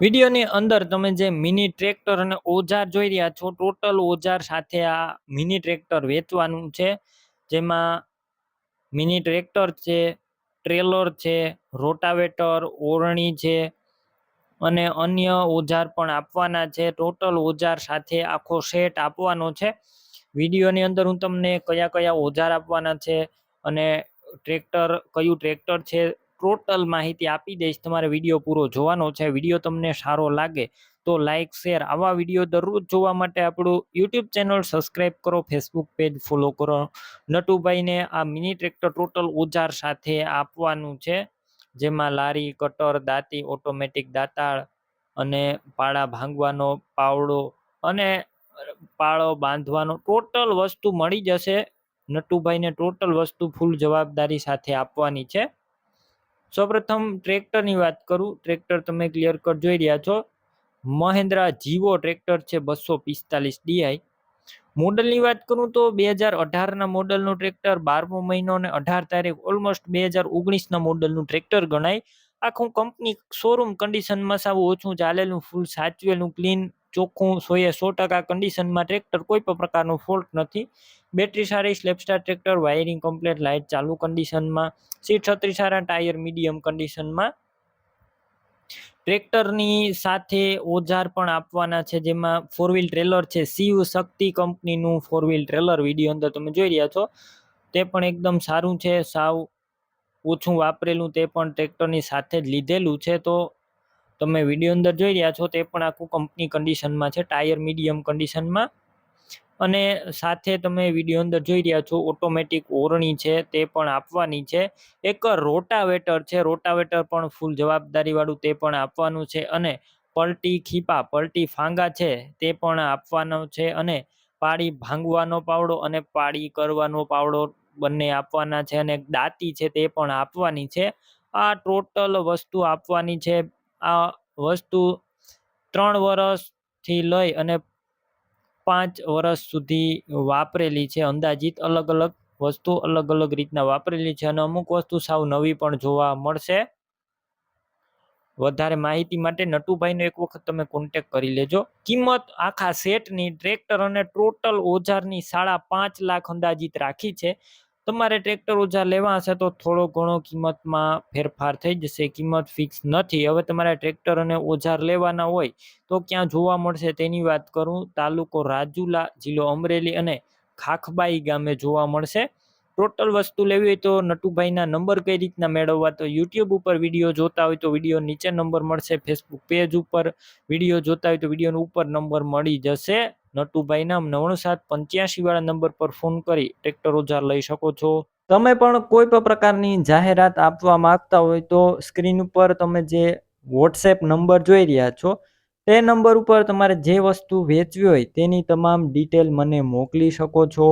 વિડીયોની અંદર તમે જે મિની ટ્રેક્ટર અને ઓજાર જોઈ રહ્યા છો, ટોટલ ઓજાર સાથે આ મિની ટ્રેક્ટર વેચવાનું છે. જેમાં મિની ટ્રેક્ટર છે, ટ્રેલર છે, રોટાવેટર, ઓરણી છે અને અન્ય ઓજાર પણ આપવાના છે. ટોટલ ઓજાર સાથે આખો સેટ આપવાનો છે. વિડીયોની અંદર હું તમને કયા કયા ઓજાર આપવાના છે અને ટ્રેક્ટર, કયું ટ્રેક્ટર છે ટોટલ માહિતી આપી દઈશ, તમારે વીડિયો પૂરો જોવાનો છે. વીડિયો તમને સારો લાગે તો લાઇક શેર આવા વીડિયો દરરોજ જોવા માટે આપણું યુટ્યુબ ચેનલ સબસ્ક્રાઈબ કરો ફેસબુક પેજ ફોલો કરો. નટુભાઈને આ મિની ટ્રેક્ટર ટોટલ ઓજાર સાથે આપવાનું છે, જેમાં લારી કટર દાંતી ઓટોમેટિક દાંતાળ અને પાળા ભાંગવાનો, પાવડો અને પાળો બાંધવાનો ટોટલ વસ્તુ મળી જશે. નટુભાઈને ટોટલ વસ્તુ ફૂલ જવાબદારી સાથે આપવાની છે. સૌપ્રથમ ટ્રેક્ટરની વાત કરું. ટ્રેક્ટર તમે ક્લિયર કટ જોઈ રહ્યા છો. મહેન્દ્રા જીવો ટ્રેક્ટર છે બસો પિસ્તાલીસ ડીઆઈ મોડલની વાત કરું તો બે હજાર અઢારના મોડલનું ટ્રેક્ટર બારમો મહિનો અને અઢાર તારીખ ઓલમોસ્ટ બે હજાર ઓગણીસના મોડલનું ટ્રેક્ટર ગણાય. આખું કંપની શોરૂમ કન્ડિશનમાં સાવ ઓછું ચાલેલું ફૂલ સાચવેલું ક્લીન ચોખ્ખું સોએ સો ટકા કન્ડિશનમાં ટ્રેક્ટર કોઈ પણ પ્રકારનો ફોલ્ટ નથી. બેટરી સારી self starter tractor wiring complete light ચાલુ કન્ડિશનમાં સીટ છત્રી સારા ટાયર મીડિયમ કન્ડિશનમાં ટ્રેક્ટરની સાથે ઓજાર પણ આપવાના છે, જેમાં ફોર વ્હીલ ટ્રેલર છે. શિવ શક્તિ કંપનીનું ફોર વ્હીલ ટ્રેલર વીડિયો અંદર તમે જોઈ રહ્યા છો. તે પણ એકદમ સારું છે, સાવ ઓછું વાપરેલું, તે પણ ટ્રેક્ટરની સાથે જ લીધેલું છે. તો તમે વીડિયો અંદર જોઈ રહ્યા છો તે પણ આખું કંપની કન્ડિશનમાં છે ટાયર મીડિયમ કન્ડિશનમાં અને સાથે તમે વીડિયો અંદર જોઈ રહ્યા છો ઓટોમેટિક ઓરણી છે, તે પણ આપવાની છે. એક રોટાવેટર છે રોટાવેટર પણ ફૂલ જવાબદારીવાળું તે પણ આપવાનું છે અને પલટી ખીપા, પલટી ફાંગા છે, તે પણ આપવાનો છે અને પાળી ભાંગવાનો પાવડો અને પાળી કરવાનો પાવડો બંને આપવાના છે અને દાંતી છે તે પણ આપવાની છે. આ ટોટલ વસ્તુ આપવાની છે. આ વસ્તુ ત્રણ વર્ષથી લઈ અને પાંચ વર્ષ સુધી વાપરેલી છે. અંદાજિત અલગ અલગ વસ્તુ અલગ અલગ રીતના વાપરેલી છે અને અમુક વસ્તુ સાવ નવી પણ જોવા મળશે. વધારે માહિતી માટે નટુભાઈનો એક વખત તમે કોન્ટેક કરી લેજો. કિંમત આખા સેટની, ટ્રેક્ટર અને ટોટલ ઓજારની સાડા પાંચ લાખ અંદાજિત રાખી છે. તમારે ટ્રેક્ટર ઓછા લેવા હશે તો થોડો ઘણો કિંમતમાં ફેરફાર થઈ જશે. કિંમત ફિક્સ નથી. હવે તમારે ટ્રેક્ટર અને ઓજાર લેવાના હોય તો ક્યાં જોવા મળશે તેની વાત કરું. તાલુકો રાજુલા, જિલ્લો અમરેલી અને ખાખબાઈ ગામે જોવા મળશે. ટોટલ વસ્તુ લેવી હોય તો નટુભાઈના નંબર કઈ રીતના મેળવવા તો યુટ્યુબ ઉપર વીડિયો જોતા હોય તો વીડિયો નીચે નંબર મળશે. ફેસબુક પેજ ઉપર વીડિયો જોતા હોય તો વિડીયોનો ઉપર નંબર મળી જશે. નટુભાઈના નવ્વાણું સાત પંચ્યાસી વાળા નંબર પર ફોન કરી ટ્રેક્ટર ઓજાર લઈ શકો છો. તમે પણ કોઈ પણ પ્રકારની જાહેરાત આપવા માંગતા હોય તો સ્ક્રીન ઉપર તમે જે વોટ્સએપ નંબર જોઈ રહ્યા છો, તે નંબર ઉપર તમારે જે વસ્તુ વેચવી હોય તેની તમામ ડિટેલ મને મોકલી શકો છો.